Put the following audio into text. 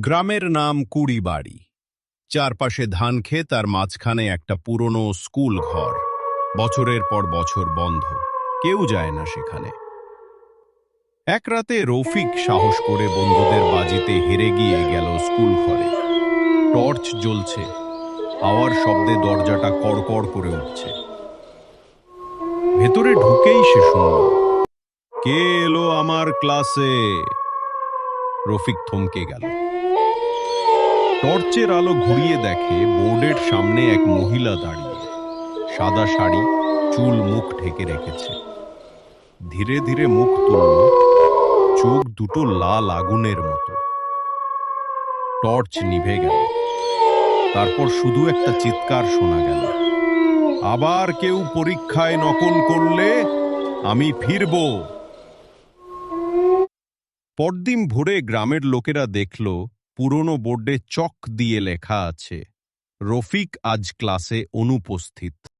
গ্রামের নাম কুড়িবাড়ি। চারপাশে ধান ক্ষেত আর মাঝখানে একটা পুরনো স্কুল ঘর। বছরের পর বছর বন্ধ। কেউ যায় না সেখানে। এক রাতে রফিক সাহস করে বন্ধুদের বাজিতে হেরে গিয়ে গেল স্কুল ঘরে। টর্চ জ্বলছে। হাওয়ার শব্দে দরজাটা কড়কড় করে উঠছে। ভেতরে ঢুকেই সে শুনল, কে এলো আমার ক্লাসে? রফিক থমকে গেল। টর্চের আলো ঘুরিয়ে দেখে বোর্ডের সামনে এক মহিলা দাঁড়িয়ে। সাদা শাড়ি, চুল মুখ ঢেকে রেখেছে। ধীরে ধীরে মুখ তুলল, চোখ দুটো লাল আগুনের মতো। টর্চ নিভে গেল। তারপর শুধু একটা চিৎকার শোনা গেল। আবার কেউ পরীক্ষায় নকল করলে আমি ফিরব। পরদিন ভোরে গ্রামের লোকেরা দেখল পুরনো বোর্ডে চক দিয়ে লেখা আছে রফিক আজ ক্লাসে অনুপস্থিত।